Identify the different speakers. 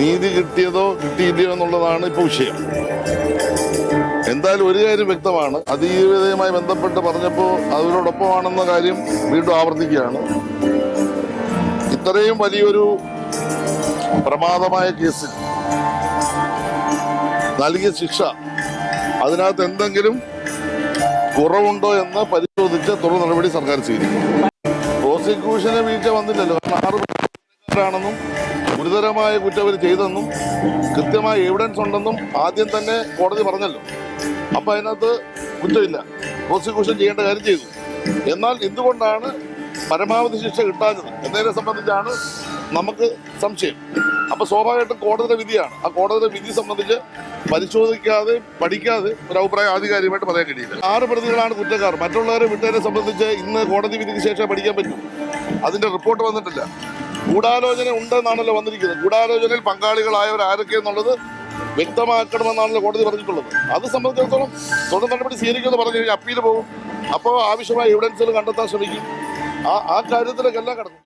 Speaker 1: നീതി കിട്ടിയതോ കിട്ടിയില്ലയോ എന്നുള്ളതാണ് ഇപ്പോൾ വിഷയം. എന്തായാലും ഒരു കാര്യം വ്യക്തമാണ്. അതീവതയുമായി ബന്ധപ്പെട്ട് പറഞ്ഞപ്പോൾ അവരോടൊപ്പമാണെന്ന കാര്യം വീണ്ടും ആവർത്തിക്കുകയാണ്. ഇത്രയും വലിയൊരു പ്രമാദമായ കേസിൽ നൽകിയ ശിക്ഷ അതിനകത്ത് എന്തെങ്കിലും കുറവുണ്ടോ എന്ന് പരിശോധിച്ച് തുടർ നടപടി സർക്കാർ സ്വീകരിക്കും. പ്രോസിക്യൂഷനെ വീഴ്ച വന്നില്ലല്ലോ. കാരണം ആറ് കുറ്റക്കാരാണെന്നും ഗുരുതരമായ കുറ്റം അവർ ചെയ്തെന്നും കൃത്യമായ എവിഡൻസ് ഉണ്ടെന്നും ആദ്യം തന്നെ കോടതി പറഞ്ഞല്ലോ. അപ്പൊ അതിനകത്ത് കുറ്റമില്ല. പ്രോസിക്യൂഷൻ ചെയ്യേണ്ട കാര്യം ചെയ്തു. എന്നാൽ എന്തുകൊണ്ടാണ് പരമാവധി ശിക്ഷ കിട്ടാഞ്ഞത്? എന്നതിനെ സംബന്ധിച്ചാണ് നമുക്ക് സംശയം. അപ്പോൾ സ്വാഭാവികമായിട്ടും കോടതിയുടെ വിധിയാണ്. ആ കോടതിയുടെ വിധി സംബന്ധിച്ച് പരിശോധിക്കാതെ പഠിക്കാതെ ഒരു അഭിപ്രായം ആധികാരികമായിട്ട് പറയാൻ കഴിയില്ല. ആറ് പ്രതികളാണ് കുറ്റക്കാർ. മറ്റുള്ളവരെ വിട്ടതിനെ സംബന്ധിച്ച് ഇന്ന് കോടതി വിധിക്ക് ശേഷം പഠിക്കാൻ പറ്റും. അതിന്റെ റിപ്പോർട്ട് വന്നിട്ടില്ല. ഗൂഢാലോചന ഉണ്ടെന്നാണല്ലോ വന്നിരിക്കുന്നത്. ഗൂഢാലോചനയിൽ പങ്കാളികളായവർ ആരൊക്കെ എന്നുള്ളത് വ്യക്തമാക്കണമെന്നാണല്ലോ കോടതി പറഞ്ഞിട്ടുള്ളത്. അത് സംബന്ധിച്ചിടത്തോളം തുടർ നടപടി സ്വീകരിക്കുമെന്ന് പറഞ്ഞു കഴിഞ്ഞാൽ അപ്പീൽ പോകും. അപ്പോൾ ആവശ്യമായ എവിഡൻസുകൾ കണ്ടെത്താൻ ശ്രമിക്കും. ആ ആ കാര്യത്തിലേക്കെല്ലാം കടന്നു